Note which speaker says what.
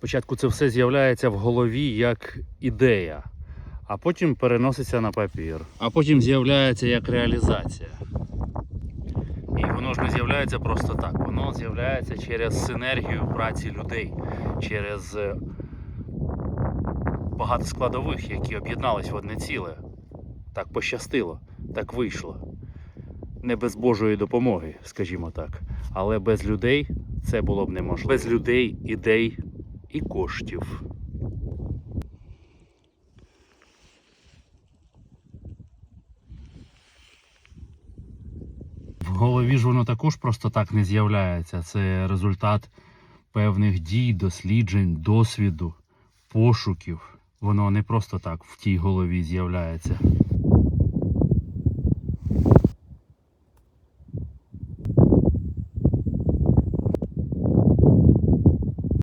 Speaker 1: Спочатку це все з'являється в голові як ідея, а потім переноситься на папір. А потім з'являється як реалізація. І воно ж не з'являється просто так. Воно з'являється через синергію праці людей, через е, багато складових, які об'єднались в одне ціле. Так пощастило, так вийшло. Не без Божої допомоги, скажімо так. Але без людей це було б неможливо. Без людей, ідей і коштів. В голові ж воно також просто так не з'являється. Це результат певних дій, досліджень, досвіду, пошуків. Воно не просто так в тій голові з'являється.